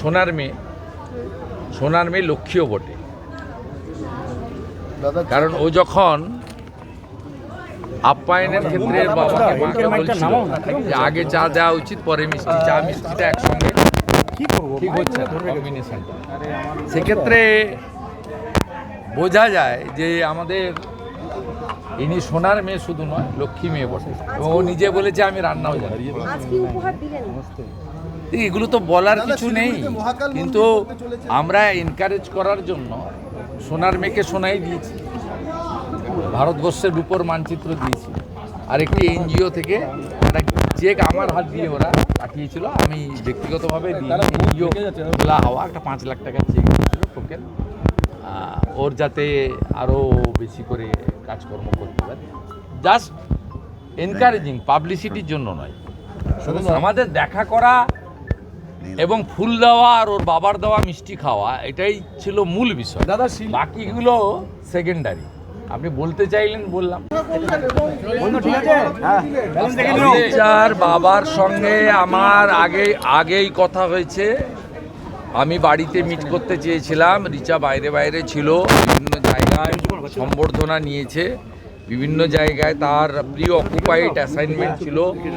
সোনার মেয়ে। সোনার মেয়ে লক্ষ্মীও বটে। কারণ ও যখন আপ্যায়নের ক্ষেত্রে বাবাকে মাকে বলছিল যে আগে চা দেওয়া উচিত পরে মিষ্টি চা মিষ্টিটা একসঙ্গে ঠিক হচ্ছে সেক্ষেত্রে বোঝা যায় যে আমাদের ইনি সোনার মেয়ে শুধু নয় লক্ষ্মী মেয়ে বটে। এবং ও নিজে বলেছে আমি রান্নাও জানি আজ কি উপহার দিলেন। এগুলো তো বলার কিছু নেই। কিন্তু আমরা এনকারেজ করার জন্য সোনার মেয়েকে সোনাই দিয়েছি। ভারতবর্ষের রূপর মানচিত্র দিয়েছি। আর একটি এনজিও থেকে একটা চেক আমার হাত দিয়ে ওরা পাঠিয়েছিল। আমি ব্যক্তিগতভাবে এনজিও খোলা হওয়া একটা পাঁচ লাখ টাকার চেক দিয়েছিল টোকেন ওর যাতে আরও বেশি করে কাজকর্ম করতে পারে। জাস্ট এনকারেজিং পাবলিসিটির জন্য নয়। শুধু আমাদের দেখা করা এবং ফুল দেওয়া আর ওর বাবার দেওয়া মিষ্টি খাওয়া এটাই ছিল মূল বিষয়। দাদা বাকিগুলো সেকেন্ডারি আপনি বলতে চাইলেন বললাম। হ্যাঁ। বাবার সঙ্গে আমার আগে আগেই কথা হয়েছে। আমি বাড়িতে মিট করতে চেয়েছিলাম, রিচা বাইরে বাইরে ছিল, বিভিন্ন জায়গায় সম্বর্ধনা নিয়েছে, বিভিন্ন জায়গায় তার প্রি অকুপাইড অ্যাসাইনমেন্ট ছিল।